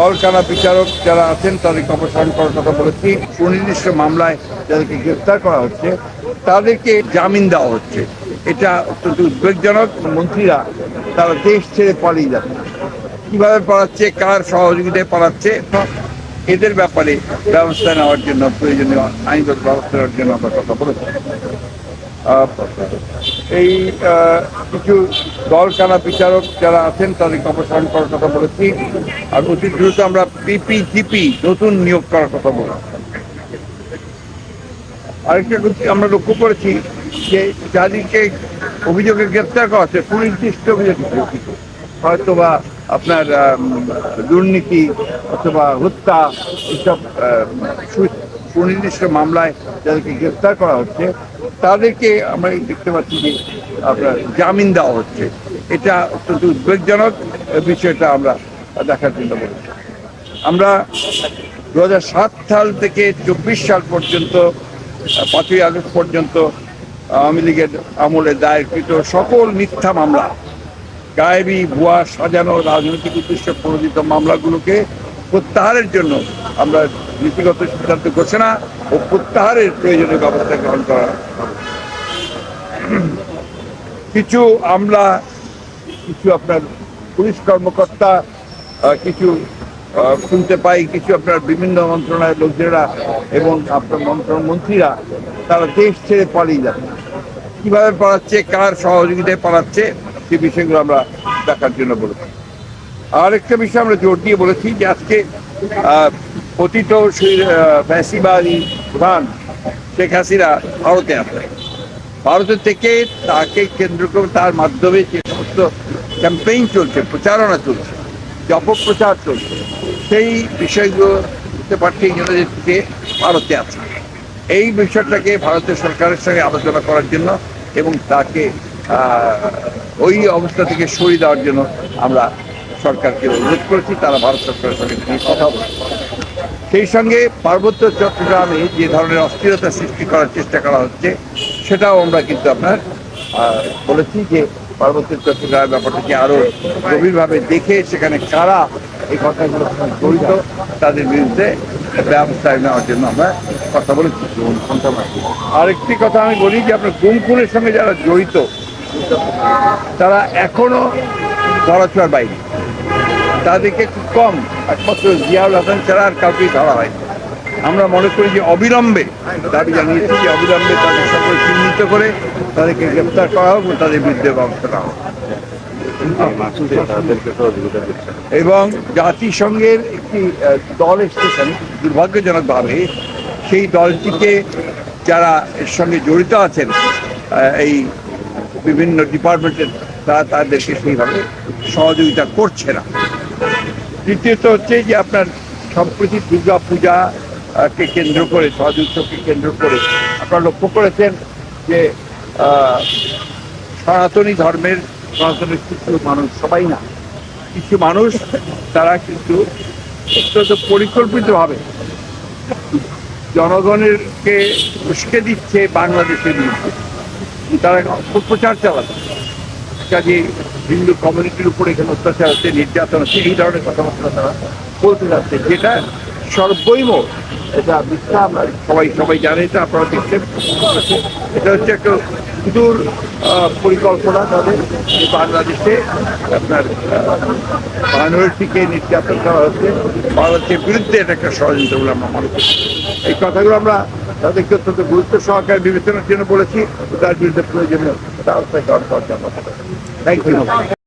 দলকানা বিচারক যারা আছেন, তাদেরকে অপসারণ করার কথা বলেছি। সুনির্দিষ্ট মামলায় যাদেরকে গ্রেফতার করা হচ্ছে, তাদেরকে জামিন দেওয়া হচ্ছে। এটা অত্যন্ত উদ্বেগজনক। মন্ত্রীরা তারা দেশ ছেড়ে পালিয়ে যাচ্ছে। কীভাবে পালাচ্ছে, কার সহযোগিতায় পালাচ্ছে, এদের ব্যাপারে ব্যবস্থা নেওয়ার জন্য, প্রয়োজনীয় আইনগত ব্যবস্থা নেওয়ার জন্য আমরা কথা বলেছি। এই কিছু দলকানা বিচারক যারা আছেন, তাদেরকে অপসারণ করার কথা বলেছি। আর অতি দ্রুত আমরা পিপিজিপি নতুন নিয়োগ করার কথা বলেছি। আরেকটা কথা আমরা লক্ষ্য করেছি যে যাদেরকে অভিযোগে গ্রেপ্তার করা হচ্ছে, সুনির্দিষ্ট অভিযোগ হয়তো বা আপনার দুর্নীতি অথবা হত্যা, এসব সুনির্দিষ্ট মামলায় যাদেরকে গ্রেপ্তার করা হচ্ছে, তাদেরকে আমরা দেখতে পাচ্ছি যে আপনার জামিন দেওয়া হচ্ছে। এটা অত্যন্ত উদ্বেগজনক বিষয়টা আমরা দেখার জন্য বলেছি। আমরা দু হাজার সাত সাল থেকে চব্বিশ সাল পর্যন্ত, পাঁচই আগস্ট পর্যন্ত আওয়ামী লীগের আমলে দায়েরকৃত সকল মিথ্যা মামলা, গায়েবী, ভুয়া, সাজানো রাজনৈতিক উদ্দেশ্যে প্রণোদিত মামলাগুলোকে প্রত্যাহারের জন্য আমরা নীতিগত সিদ্ধান্ত ঘোষণা ও প্রত্যাহারের প্রয়োজনীয় ব্যবস্থা গ্রহণ করা কিছু আমলা, কিছু আপনার পুলিশ কর্মকর্তা কিছু শুনতে পাই, কিছু আপনার বিভিন্ন মন্ত্রণালয়ের লোকজনেরা এবং আপনার মন্ত্রণ মন্ত্রীরা, তারা দেশ ছেড়ে পালিয়ে যাচ্ছে। কীভাবে পালাচ্ছে, কার সহযোগিতায় পালাচ্ছে সেই বিষয়গুলো আমরা দেখার জন্য বলেছি। আর একটা বিষয় আমরা জোর দিয়ে বলেছি যে আজকে শহীদ, ফ্যাসিবাদী প্রধান শেখ হাসিনা ভারতে আছে ভারতের থেকে তাকে কেন্দ্র করে তার মাধ্যমে যে সমস্ত ক্যাম্পেইন চলছে প্রচারণা চলছে যে অপপ্রচার চলছে সেই বিষয়গুলো এই জন্য যে ভারতে আছে এই বিষয়টাকে ভারতের সরকারের সঙ্গে আলোচনা করার জন্য এবং তাকে ওই অবস্থা থেকে সরিয়ে দেওয়ার জন্য আমরা সরকারকে অনুরোধ করেছি তারা ভারত সরকারের সঙ্গে কথা বলছে সেই সঙ্গে পার্বত্য চট্টগ্রামে যে ধরনের অস্থিরতা সৃষ্টি করার চেষ্টা করা হচ্ছে, সেটাও আমরা কিন্তু আপনার বলেছি যে পার্বত্য চট্টগ্রামের ব্যাপারটাকে আরও গভীরভাবে দেখে সেখানে কারা এই কথাগুলো জড়িত, তাদের বিরুদ্ধে ব্যবস্থা নেওয়ার জন্য আমরা কথা বলেছি। আরেকটি কথা আমি বলি যে আপনার গুম খুনের সঙ্গে যারা জড়িত, তারা এখনও ধরাছোঁয়ার বাইরে। তাদেরকে খুব কম, একমাত্র জিয়াউল হাসান ছাড়া আর কাউকেই ধরা হয় আমরা মনে করি যে অবিলম্বে দাবি জানিয়েছি যে অবিলম্বে তাদের সকল চিহ্নিত করে তাদেরকে গ্রেপ্তার করা হোক এবং তাদের বিরুদ্ধে ব্যবস্থা নেওয়া হোক। এবং জাতিসংঘের একটি দল এসেছেন দুর্ভাগ্যজনকভাবে সেই দলটিকে যারা এর সঙ্গে জড়িত আছেন এই বিভিন্ন ডিপার্টমেন্টের, তারা তাদেরকে সেইভাবে সহযোগিতা করছে না। দ্বিতীয়ত হচ্ছে যে আপনার সম্প্রতি দুর্গা পূজা কে কেন্দ্র করে উৎসবকে কেন্দ্র করে আপনারা লক্ষ্য করেছেন যে সনাতনী ধর্মের সনাতনের কিছু মানুষ সবাই না। কিছু মানুষ, তারা কিন্তু অত্যন্ত পরিকল্পিতভাবে জনগণেরকে উস্কে দিচ্ছে বাংলাদেশের বিরুদ্ধে। তারা অপপ্রচার চালাচ্ছে। কাজে হিন্দু কমিউনিটির উপরে এখানে অত্যাচার হচ্ছে নির্যাতন হচ্ছে এই ধরনের কথাবার্তা তারা বলতে যাচ্ছে। যেটা সর্বৈব, এটা মিথ্যা, আমরা সবাই সবাই জানে, এটা আপনারা দেখছেন। এটা হচ্ছে একটা সুদূর পরিকল্পনা তাদের বাংলাদেশে। আপনার মাইনরিটিকে নির্যাতন করা হচ্ছে। বাংলাদেশের বিরুদ্ধে এটা একটা ষড়যন্ত্র বলে আমরা মনে করি। এই কথাগুলো আমরা তাদেরকে অত্যন্ত গুরুত্ব সহকারে বিবেচনার জন্য বলেছি, তার বিরুদ্ধে প্রয়োজনীয় ব্যবস্থা গ্রহণ করার জন্য। Thank you